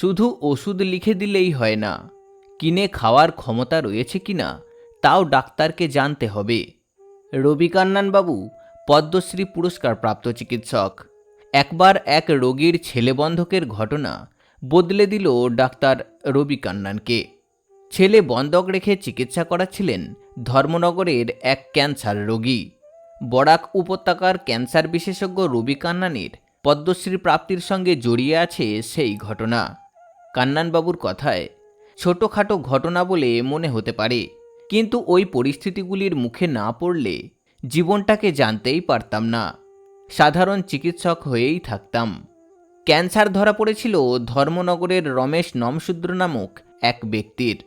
শুধু ওষুধ লিখে দিলেই হয় না। কিনে খাওয়ার ক্ষমতা রয়েছে কিনা তাও ডাক্তারকে জানতে হবে। রবি কান্নানবাবু পদ্মশ্রী পুরস্কার প্রাপ্ত চিকিৎসক। একবার এক রোগীর ছেলেবন্ধকের ঘটনা বদলে দিল ডাক্তার রবি কান্নানকে ছেলে বন্ধক রেখে চিকিৎসা করাচ্ছিলেন ধর্মনগরের এক ক্যান্সার রোগী। বরাক উপত্যকার ক্যান্সার বিশেষজ্ঞ রবি কান্নানের পদ্মশ্রী প্রাপ্তির সঙ্গে জড়িয়ে আছে সেই ঘটনা। কান্নানবাবুর কথায় ছোটোখাটো ঘটনা বলে মনে হতে পারে। কিন্তু ওই পরিস্থিতিগুলির মুখে না পড়লে জীবনটাকে জানতেই পারতাম না। সাধারণ চিকিৎসক হয়েই থাকতাম। ক্যান্সার ধরা পড়েছিল ধর্মনগরের রমেশ নমশূদ্র নামক এক ব্যক্তির।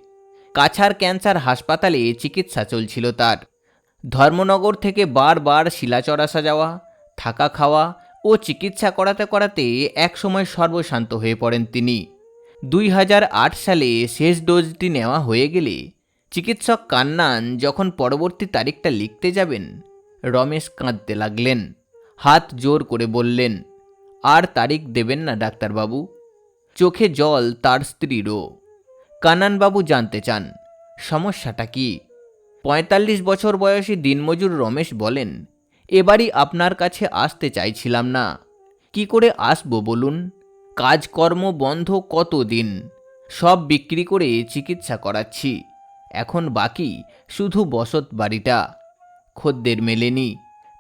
কাছার ক্যান্সার হাসপাতালে চিকিৎসা চলছিল তার। ধর্মনগর থেকে বারবার শিলাচর আসা যাওয়া, থাকা খাওয়া ও চিকিৎসা করাতে করাতে একসময় সর্বশান্ত হয়ে পড়েন তিনি। দুই হাজার আট সালে শেষ ডোজটি নেওয়া হয়ে গেলে চিকিৎসক কান্নান যখন পরবর্তী তারিখটা লিখতে যাবেন, রমেশ কাঁদতে লাগলেন। হাত জোর করে বললেন, আর তারিখ দেবেন না, ডাক্তারবাবু। চোখে জল, তার স্ত্রীরও কানানবাবু জানতে চান, সমস্যাটা কি? পঁয়তাল্লিশ বছর বয়সী দিনমজুর রমেশ বলেন, এবারই আপনার কাছে আসতে চাইছিলাম না। কি করে আসব বলুন? কাজকর্ম বন্ধ কত দিন সব বিক্রি করে চিকিৎসা করাচ্ছি। এখন বাকি শুধু বসত বাড়িটা। খদ্দের মেলেনি।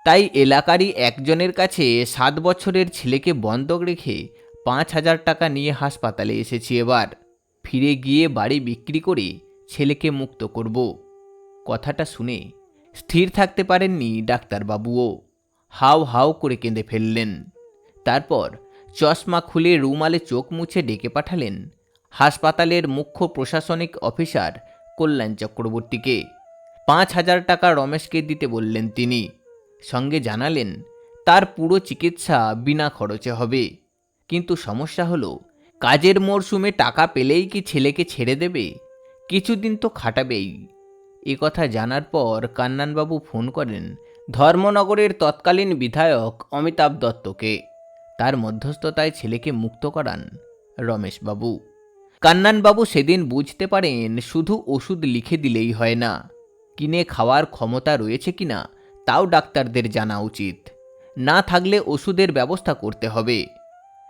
তাই এলাকারই একজনের কাছে সাত বছরের ছেলেকে বন্ধক রেখে পাঁচ হাজার টাকা নিয়ে হাসপাতালে এসেছি এবার। ফিরে গিয়ে বাড়ি বিক্রি করে ছেলেকে মুক্ত করব। কথাটা শুনে স্থির থাকতে পারেননি ডাক্তারবাবুও। হাও হাও করে কেঁদে ফেললেন। তারপর চশমা খুলে রুমালে চোখ মুছে ডেকে পাঠালেন হাসপাতালের মুখ্য প্রশাসনিক অফিসার কল্যাণ চক্রবর্তীকে। পাঁচ হাজার টাকা রমেশকে দিতে বললেন তিনি। সঙ্গে জানালেন, তার পুরো চিকিৎসা বিনা খরচে হবে। কিন্তু সমস্যা হলো, কাজের মরশুমে টাকা পেলেই কি ছেলেকে ছেড়ে দেবে? কিছুদিন তো খাটাবেই। এ কথা জানার পর কান্নানবাবু ফোন করেন ধর্মনগরের তৎকালীন বিধায়ক অমিতাভ দত্তকে। তার মধ্যস্থতায় ছেলেকে মুক্ত করান রমেশবাবু। কান্নানবাবু সেদিন বুঝতে পারেন শুধু ওষুধ লিখে দিলেই হয় না। কিনে খাওয়ার ক্ষমতা রয়েছে কিনা, তাও ডাক্তারদের জানা উচিত। না থাকলে ওষুধের ব্যবস্থা করতে হবে।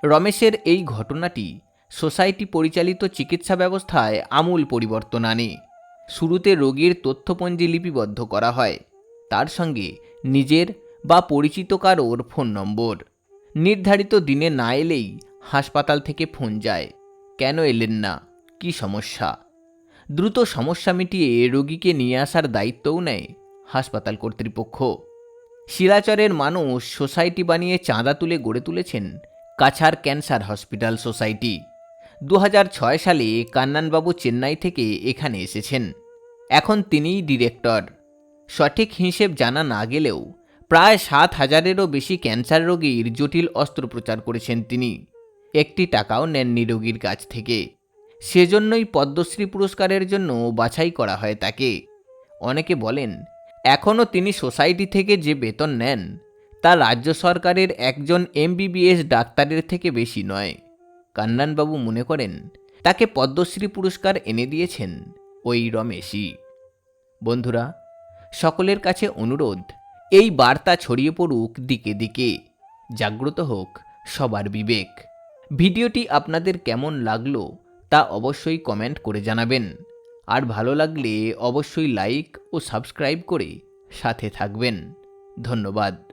রমেশের এই ঘটনাটি সোসাইটি পরিচালিত চিকিৎসা ব্যবস্থায় আমূল পরিবর্তন আনে। শুরুতে রোগীর তথ্যপঞ্জি লিপিবদ্ধ করা হয়। তার সঙ্গে নিজের বা পরিচিত কারোর ফোন নম্বর। নির্ধারিত দিনে না এলেই হাসপাতাল থেকে ফোন যায়, কেন এলেন না? কি সমস্যা? দ্রুত সমস্যা মিটিয়ে রোগীকে নিয়ে আসার দায়িত্বও নেয় হাসপাতাল কর্তৃপক্ষ। শিলাচরের মানুষ সোসাইটি বানিয়ে চাঁদা তুলে গড়ে তুলেছেন কাছার ক্যান্সার হসপিটাল সোসাইটি। দু হাজার ছয় সালে কান্নানবাবু চেন্নাই থেকে এখানে এসেছেন। এখন তিনিই ডিরেক্টর। সঠিক হিসেব জানা না গেলেও প্রায় সাত হাজারেরও বেশি ক্যান্সার রোগীর জটিল অস্ত্রোপচার করেছেন তিনি। একটি টাকাও নেননি রোগীর কাছ থেকে। সেজন্যই পদ্মশ্রী পুরস্কারের জন্য বাছাই করা হয় তাকে। অনেকে বলেন, এখনও তিনি সোসাইটি থেকে যে বেতন নেন, তা রাজ্য সরকারের একজন এমবিবিএস ডাক্তারের থেকে বেশি নয়। কান্নানবাবু মনে করেন, তাকে পদ্মশ্রী পুরস্কার এনে দিয়েছেন ওই রমেশই। বন্ধুরা, সকলের কাছে অনুরোধ এই বার্তা ছড়িয়ে পড়ুক দিকে দিকে। জাগ্রত হোক সবার বিবেক। ভিডিওটি আপনাদের কেমন লাগল তা অবশ্যই কমেন্ট করে জানাবেন। আর ভালো লাগলে অবশ্যই লাইক ও সাবস্ক্রাইব করে সাথে থাকবেন। ধন্যবাদ।